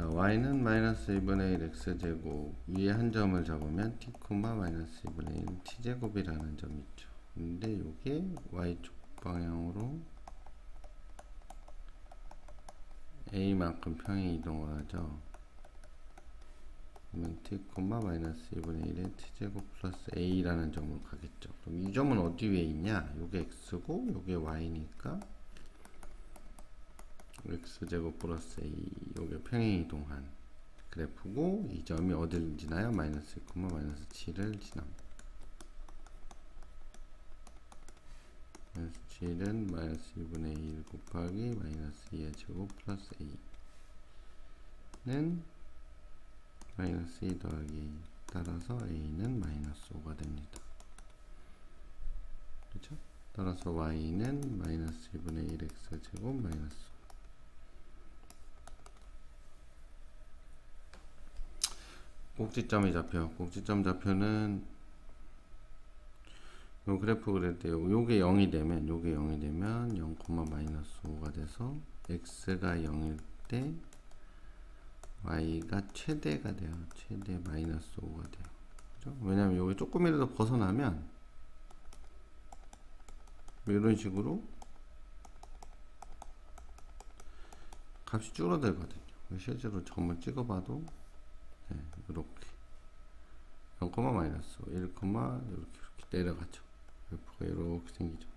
자, y는 마이너스 2분의 1 x제곱 위에 한 점을 잡으면 t, 마이너스 2분의 1 t제곱이라는 점이 있죠. 근데 이게 y쪽 방향으로 a만큼 평행 이동을 하죠. 그러면 t, 마이너스 2분의 1의 t제곱 플러스 a라는 점으로 가겠죠. 그럼 이 점은 어디 위에 있냐? 요게 x고 요게 y니까 x제곱 플러스 a 요게 평행 이동한 그래프고 이 점이 어디를 지나요? 마이너스 1, 마이너스 7을 지납니다. 마이너스 7은 마이너스 2분의 1 곱하기 마이너스 2의 제곱 플러스 a는 마이너스 2 더하기 따라서 a는 마이너스 5가 됩니다. 그렇죠? 따라서 y는 마이너스 2분의 1x 제곱 마이너스 꼭지점이 잡혀. 꼭지점 좌표는 요 그래프 그릴 때 요- 요게 0이 되면 요게 0이 되면 0, 마이너스 5가 돼서 x가 0일 때 y가 최대가 돼요. 최대 마이너스 5가 돼요. 그죠? 왜냐면 여기 조금이라도 벗어나면 뭐 이런 식으로 값이 줄어들거든요. 실제로 점을 찍어봐도 네, 이렇게 0, 마이너스 5, 1, 이렇게 이렇게 내려가죠. 그래프가 이렇게 생기죠.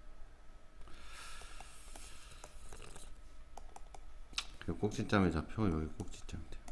그 꼭지점에 잡혀 여기 꼭지점 돼.